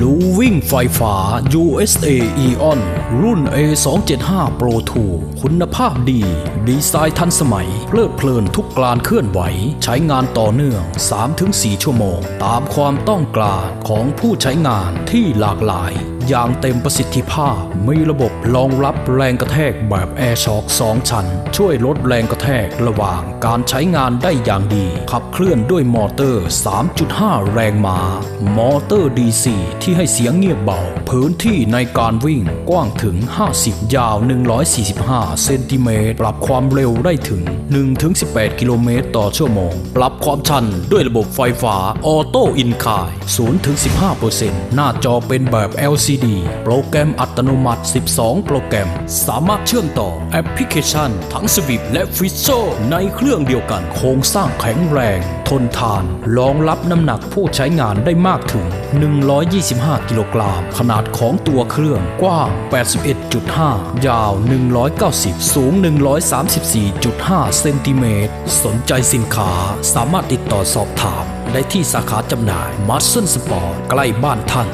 ลูวิ่งไฟฟ้า USA Eon รุ่น A275 Pro 2คุณภาพดี ดีไซน์ทันสมัย เพลิดเพลินทุกการเคลื่อนไหว ใช้งานต่อเนื่อง 3-4 ชั่วโมง ตามความต้องการของผู้ใช้งานที่หลากหลาย อย่างเต็มประสิทธิภาพ มีระบบรองรับแรงกระแทกแบบ Air Shock 2ชั้น ช่วยลดแรงกระแทกระหว่างการใช้งานได้อย่างดี ขับเคลื่อนด้วยมอเตอร์ 3.5 แรงม้ามอเตอร์ DC ที่ให้เสียงเงียบเบา พื้นที่ในการวิ่งกว้างถึง 50 ยาว 145 เซนติเมตร ปรับความเร็วได้ถึง 1-18 กิโลเมตรต่อชั่วโมง ปรับความชันด้วยระบบไฟฟ้าออโต้อินคาย0-15%หน้าจอเป็นแบบ LCD โปรแกรมอัตโนมัติ 12 โปรแกรม สามารถเชื่อมต่อแอปพลิเคชัน ทั้งสวิปและฟิชโซในเครื่องเดียวกัน โครงสร้างแข็งแรง ทนทาน รองรับน้ำหนักผู้ใช้งานได้มากถึง 120 25 กิโลกรัม ขนาดของตัวเครื่องกว้าง 81.5 ยาว 190 สูง 134.5 เซนติเมตร สนใจสินค้าสามารถติดต่อสอบถาม ได้ที่สาขาจำหน่ายมัตเซนสปอร์ตใกล้บ้านท่าน